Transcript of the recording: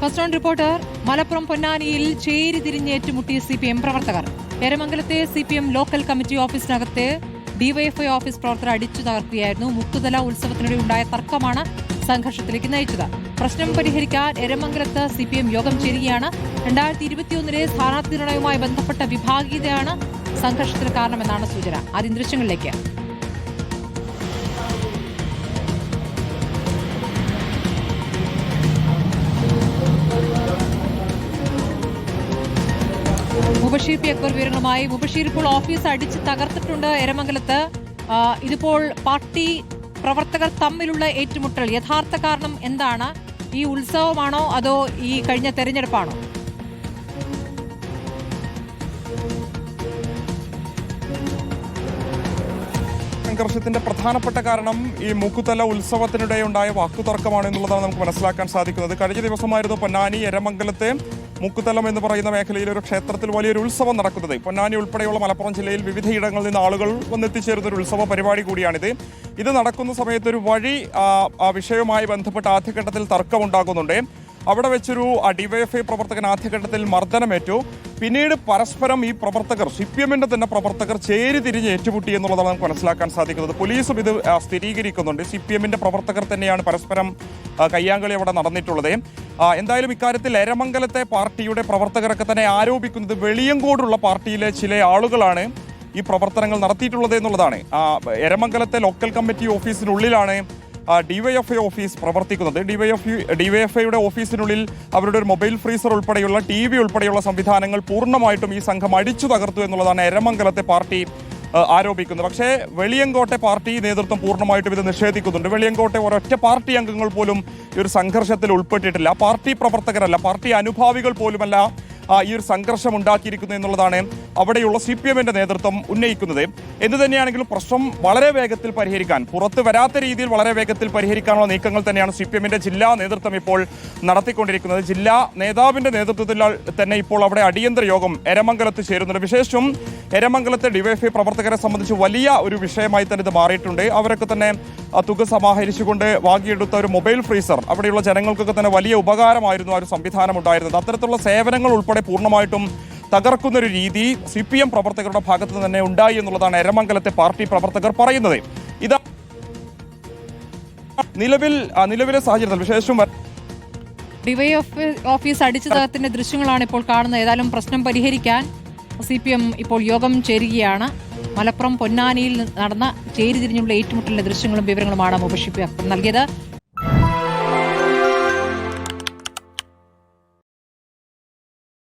First on reporter Malappuram പൊന്നാനിയിൽ ചേരി തിരിഞ്ഞേറ്റുമുട്ടിയ C P M പ്രവർത്തകർ. എരമംഗലത്തെ C P M local committee ഓഫീസിനകത്ത് DYFI office പ്രവർത്തകർ അടിച്ചു തകർക്കുകയായിരുന്നു. മുക്കുതല ഉത്സവത്തിനിടെ ഉണ്ടായ തർക്കമാണ് സംഘർഷത്തിലേക്ക് നയിച്ചത്. പ്രശ്നം പരിഹരിക്കാൻ എരമംഗലത്ത് സി പി എം യോഗം ചേരുകയാണ്. രണ്ടായിരത്തി ഇരുപത്തിയൊന്നിലെ സ്ഥാനാർത്ഥി നിർണയവുമായി ബന്ധപ്പെട്ട വിഭാഗീയതയാണ് സംഘർഷത്തിന് കാരണമെന്നാണ് സൂചന. ആദ്യം ദൃശ്യങ്ങളിലേക്ക്. മുബഷീർ പി അക്ബർ വിവരങ്ങളുമായി. മുബഷീർ ഇപ്പോൾ ഓഫീസ് അടിച്ച് തകർത്തിട്ടുണ്ട് എരമംഗലത്ത്. ഇതിപ്പോൾ പാർട്ടി പ്രവർത്തകർ തമ്മിലുള്ള ഏറ്റുമുട്ടൽ യഥാർത്ഥ കാരണം എന്താണ്? ഈ ഉത്സവമാണോ അതോ ഈ കഴിഞ്ഞ തെരഞ്ഞെടുപ്പാണോ? സംഘർഷത്തിന്റെ പ്രധാനപ്പെട്ട കാരണം ഈ മൂക്കുത്തല ഉത്സവത്തിനിടെ ഉണ്ടായ വാക്കുതർക്കമാണ് എന്നുള്ളതാണ് നമുക്ക് മനസ്സിലാക്കാൻ സാധിക്കുന്നത്. കഴിഞ്ഞ ദിവസമായിരുന്നു പൊന്നാനി എരമംഗലത്തെ മുക്കുത്തലം എന്ന് പറയുന്ന മേഖലയിൽ ഒരു ക്ഷേത്രത്തിൽ വലിയൊരു ഉത്സവം നടക്കുന്നത്. പൊന്നാനി ഉൾപ്പെടെയുള്ള മലപ്പുറം ജില്ലയിൽ വിവിധയിടങ്ങളിൽ നിന്ന് ആളുകൾ വന്നെത്തിച്ചേരുന്ന ഒരു ഉത്സവ പരിപാടി കൂടിയാണിത്. ഇത് നടക്കുന്ന സമയത്ത് ഒരു വഴി വിഷയവുമായി ബന്ധപ്പെട്ട് ആദ്യഘട്ടത്തിൽ തർക്കമുണ്ടാകുന്നുണ്ട്. അവിടെ വെച്ചൊരു ഡിവൈഎഫ്ഐ പ്രവർത്തകൻ ആദ്യഘട്ടത്തിൽ മർദ്ദനമേറ്റു. പിന്നീട് പരസ്പരം ഈ പ്രവർത്തകർ സി പി എമ്മിന്റെ തന്നെ പ്രവർത്തകർ ചേരി തിരിഞ്ഞ് ഏറ്റുമുട്ടി എന്നുള്ളതാണ് നമുക്ക് മനസ്സിലാക്കാൻ സാധിക്കുന്നത്. പോലീസും ഇത് സ്ഥിരീകരിക്കുന്നുണ്ട്. സി പി എമ്മിന്റെ പ്രവർത്തകർ തന്നെയാണ് പരസ്പരം കയ്യാങ്കളി അവിടെ നടന്നിട്ടുള്ളത്. എന്തായാലും ഇക്കാര്യത്തിൽ എരമംഗലത്തെ പാർട്ടിയുടെ പ്രവർത്തകരൊക്കെ തന്നെ ആരോപിക്കുന്നത് വെളിയങ്കോടുള്ള പാർട്ടിയിലെ ചില ആളുകളാണ് ഈ പ്രവർത്തനങ്ങൾ നടത്തിയിട്ടുള്ളത് എന്നുള്ളതാണ്. എരമംഗലത്തെ ലോക്കൽ കമ്മിറ്റി ഓഫീസിനുള്ളിലാണ് ഡിവൈഎഫ്ഐ ഓഫീസ് പ്രവർത്തിക്കുന്നത്. ഡിവൈഎഫ് ഡിവൈഎഫ്ഐയുടെ ഓഫീസിനുള്ളിൽ അവരുടെ ഒരു മൊബൈൽ ഫ്രീസർ ഉൾപ്പെടെയുള്ള ടി വി ഉൾപ്പെടെയുള്ള സംവിധാനങ്ങൾ പൂർണമായിട്ടും ഈ സംഘം അടിച്ചു തകർത്തു എന്നുള്ളതാണ് എരമംഗലത്തെ പാർട്ടി ആരോപിക്കുന്നത്. പക്ഷേ വെളിയങ്കോട്ടെ പാർട്ടി നേതൃത്വം പൂർണമായിട്ടും ഇത് നിഷേധിക്കുന്നുണ്ട്. വെളിയങ്കോട്ടെ ഒരൊറ്റ പാർട്ടി അംഗങ്ങൾ പോലും ഈ ഒരു സംഘർഷത്തിൽ ഉൾപ്പെട്ടിട്ടില്ല. Party പ്രവർത്തകരല്ല party അനുഭാവികൾ പോലുമല്ല. ഈ ഒരു സംഘർഷം ഉണ്ടാക്കിയിരിക്കുന്നു എന്നുള്ളതാണ് അവിടെയുള്ള സി പി എമ്മിന്റെ നേതൃത്വം ഉന്നയിക്കുന്നത്. എന്തു തന്നെയാണെങ്കിലും പ്രശ്നം വളരെ വേഗത്തിൽ പരിഹരിക്കാൻ പുറത്ത് വരാത്ത രീതിയിൽ വളരെ വേഗത്തിൽ പരിഹരിക്കാനുള്ള നീക്കങ്ങൾ തന്നെയാണ് സി പി എമ്മിന്റെ ജില്ലാ നേതൃത്വം ഇപ്പോൾ നടത്തിക്കൊണ്ടിരിക്കുന്നത്. ജില്ലാ നേതാവിന്റെ നേതൃത്വത്തിൽ തന്നെ ഇപ്പോൾ അവിടെ അടിയന്തര യോഗം എരമംഗലത്ത് ചേരുന്നുണ്ട്. വിശേഷം എരമംഗലത്തെ ഡിവൈഎഫ്ഐ പ്രവർത്തകരെ സംബന്ധിച്ച് വലിയ ഒരു വിഷയമായി തന്നെ ഇത് മാറിയിട്ടുണ്ട്. അവരൊക്കെ തന്നെ തുക സമാഹരിച്ചുകൊണ്ട് വാങ്ങിയെടുത്ത ഒരു മൊബൈൽ ഫ്രീസർ അവിടെയുള്ള ജനങ്ങൾക്കൊക്കെ തന്നെ വലിയ ഉപകാരമായിരുന്നു ആ ഒരു സംവിധാനം ഉണ്ടായിരുന്നത്. അത്തരത്തിലുള്ള സേവനങ്ങൾ ഉൾപ്പെടെ പൂർണമായിട്ടും തകർക്കുന്നൊരു രീതി സി പി എം പ്രവർത്തകരുടെ ഭാഗത്ത് തന്നെ ഉണ്ടായി എന്നുള്ളതാണ് എരമംഗലത്തെ പാർട്ടി പ്രവർത്തകർ പറയുന്നത്. ഇത് നിലവിൽ നിലവിലെ സാഹചര്യത്തിൽ വിശേഷം ഡിവൈ ഓഫീസ് അടിച്ചു തകർത്തിന്റെ ദൃശ്യങ്ങളാണ് ഇപ്പോൾ കാണുന്നത്. ഏതായാലും പ്രശ്നം പരിഹരിക്കാൻ സി പി എം ഇപ്പോൾ യോഗം ചേരുകയാണ്. മലപ്പുറം പൊന്നാനിയിൽ നടന്ന ചേരിതിരിഞ്ഞുള്ള ഏറ്റുമുട്ടലിന്റെ ദൃശ്യങ്ങളും വിവരങ്ങളുമാണ് മുബഷിപ്പ് നൽകിയത്.